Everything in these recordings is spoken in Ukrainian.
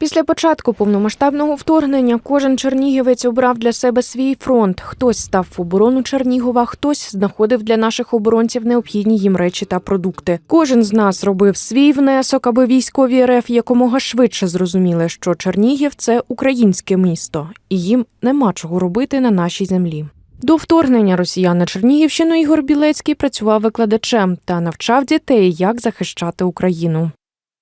Після початку повномасштабного вторгнення кожен чернігівець обрав для себе свій фронт. Хтось став в оборону Чернігова, хтось знаходив для наших оборонців необхідні їм речі та продукти. Кожен з нас робив свій внесок, аби військові РФ якомога швидше зрозуміли, що Чернігів це українське місто, і їм нема чого робити на нашій землі. До вторгнення росіян на Чернігівщину Ігор Білецький працював викладачем та навчав дітей, як захищати Україну.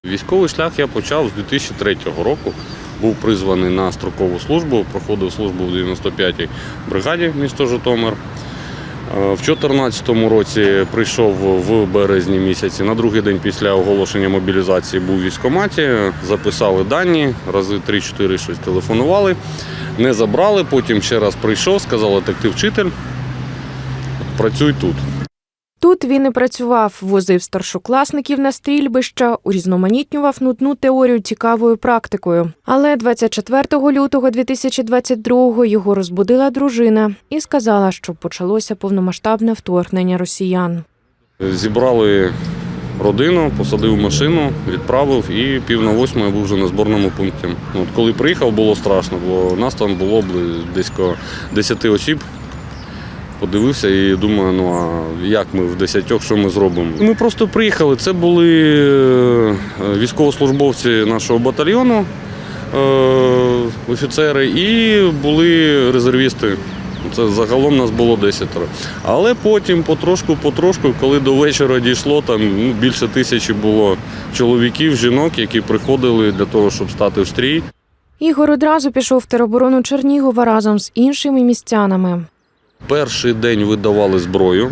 Військовий шлях я почав з 2003 року. Був призваний на строкову службу, проходив службу в 95-й бригаді місто Житомир. Е, В 2014 році прийшов в березні місяці. На другий день після оголошення мобілізації був в військкоматі, записали дані, рази 3-4 щось телефонували, не забрали. Потім ще раз прийшов, сказали, так ти вчитель, працюй тут. Тут він і працював, возив старшокласників на стрільбища, урізноманітнював нудну теорію цікавою практикою. Але 24 лютого 2022-го його розбудила дружина і сказала, що почалося повномасштабне вторгнення росіян. Зібрали родину, посадив машину, відправив і пів на восьму я був вже на зборному пункті. От коли приїхав, було страшно, бо нас там було бли- десь 10 осіб. Подивився і думаю, ну а як ми в десятьох, що ми зробимо? Ми просто приїхали. Це були е, військовослужбовці нашого батальйону, е, офіцери, і були резервісти. Це загалом нас було десятеро. Але потім потрошку, потрошку, коли до вечора дійшло, там ну, більше тисячі було чоловіків, жінок, які приходили для того, щоб стати в стрій. Ігор одразу пішов в тероборону Чернігова разом з іншими містянами. Перший день видавали зброю,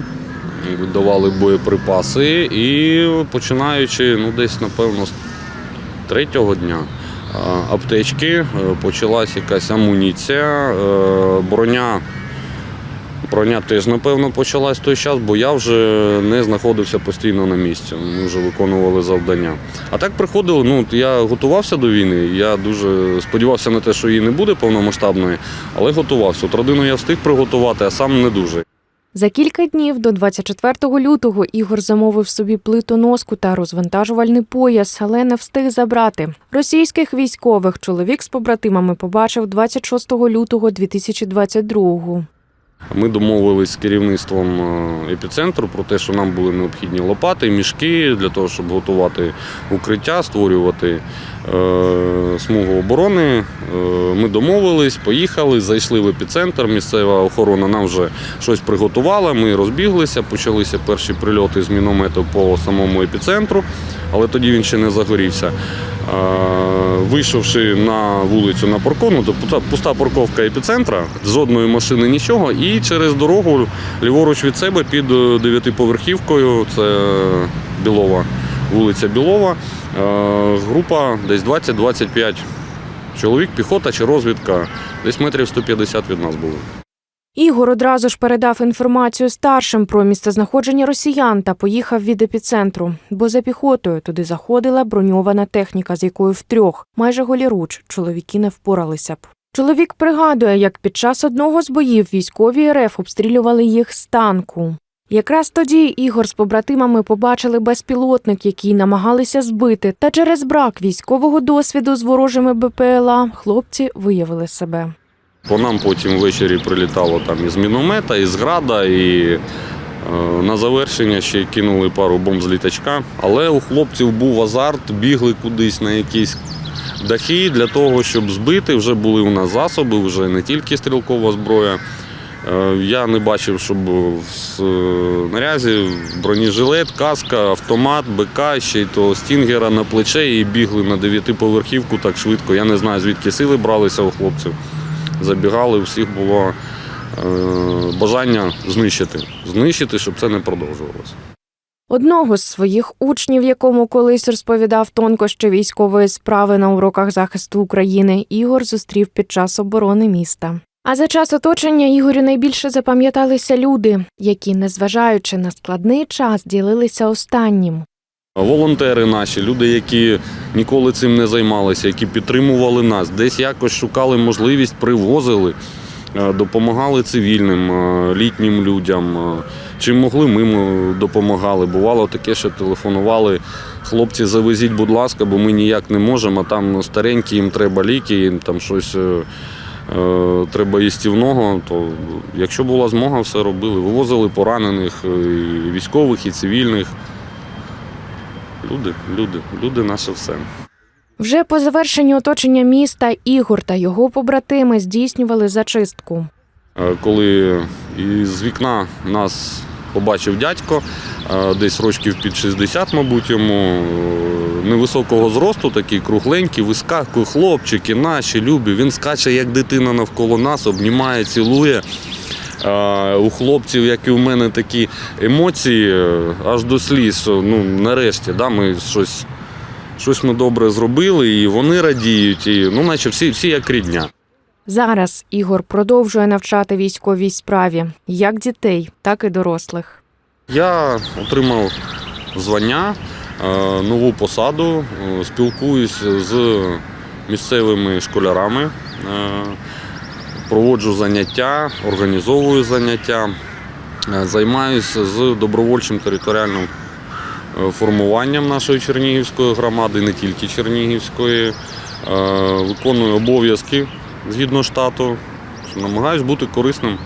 видавали боєприпаси, і починаючи ну, десь, напевно, з третього дня. Аптечки, е, почалась якась амуніція, е, броня. Броня теж, напевно, почалась той час, бо я вже не знаходився постійно на місці. Ми вже виконували завдання. А так приходили, ну, я готувався до війни, я дуже сподівався на те, що її не буде повномасштабної, але готувався. От родину я встиг приготувати, а сам не дуже. За кілька днів до 24 лютого Ігор замовив собі плитоноску та розвантажувальний пояс, але не встиг забрати. Російських військових чоловік з побратимами побачив 26 лютого 2022-го. Ми домовились з керівництвом е, епіцентру про те, що нам були необхідні лопати, мішки для того, щоб готувати укриття, створювати е, смугу оборони. Е, ми домовились, поїхали, зайшли в епіцентр. Місцева охорона нам вже щось приготувала. Ми розбіглися, почалися перші прильоти з міномету по самому епіцентру, але тоді він ще не загорівся. Е, Вийшовши на вулицю на парковку, то пуста- парковка епіцентра, жодної машини нічого, і через дорогу ліворуч від себе під е, дев'ятиповерхівкою, це Білова, вулиця Білова, група десь 20-25 чоловік, піхота чи розвідка, десь метрів 150 від нас було. Ігор одразу ж передав інформацію старшим про місцезнаходження росіян та поїхав від епіцентру, бо за піхотою туди заходила броньована техніка, з якою втрьох, майже голіруч, чоловіки не впоралися б. Чоловік пригадує, як під час одного з боїв військові РФ обстрілювали їх з танку. Якраз тоді Ігор з побратимами побачили безпілотник, який намагалися збити, та через брак військового досвіду з ворожими БПЛА хлопці виявили себе. По нам потім ввечері прилітало там із міномета, із града, і е, на завершення ще кинули пару бомб з літачка. Але у хлопців був азарт, бігли кудись на якісь дахи для того, щоб збити. Вже були у нас засоби, вже не тільки стрілкова зброя. Е, Я не бачив, щоб в нарязі бронежилет, каска, автомат, БК, ще й то стінгера на плече і бігли на дев'ятиповерхівку так швидко. Я не знаю, звідки сили бралися у хлопців забігали, у всіх було е, бажання знищити. Знищити, щоб це не продовжувалося. Одного з своїх учнів, якому колись розповідав тонкощі військової справи на уроках захисту України, Ігор зустрів під час оборони міста. А за час оточення Ігорю найбільше запам'яталися люди, які, незважаючи на складний час, ділилися останнім. Волонтери наші, люди, які ніколи цим не займалися, які підтримували нас, десь якось шукали можливість, привозили. е, допомагали цивільним, е, літнім людям. е, Чим могли, ми допомагали. Бувало таке, що телефонували. Хлопці, завезіть, будь ласка, бо ми ніяк не можемо. а Там старенькі, їм треба ліки, їм там щось треба їстівного. То якщо була змога, все робили. Вивозили поранених, е, і військових, і цивільних. Люди, люди, люди наше все. Вже по завершенні оточення міста Ігор та його побратими здійснювали зачистку. Е, Коли із вікна нас побачив дядько, е, десь рочків під 60, мабуть, йому е, невисокого зросту, такий кругленький, вискакує хлопчики, наші любі. Він скаче, як дитина навколо нас, обнімає, цілує. Е, У хлопців, як і у мене, такі емоції аж до сліз. Ну, нарешті, да, ми щось, щось ми добре зробили, і вони радіють, і, ну, наче всі, всі як рідня. Зараз Ігор продовжує навчати військовій справі як дітей, так і дорослих. Я отримав звання, е, нову посаду, е, спілкуюсь з місцевими школярами, е, проводжу заняття, організовую заняття, займаюся з добровольчим територіальним формуванням нашої Чернігівської громади, не тільки Чернігівської. Виконую обов'язки згідно штату, намагаюсь бути корисним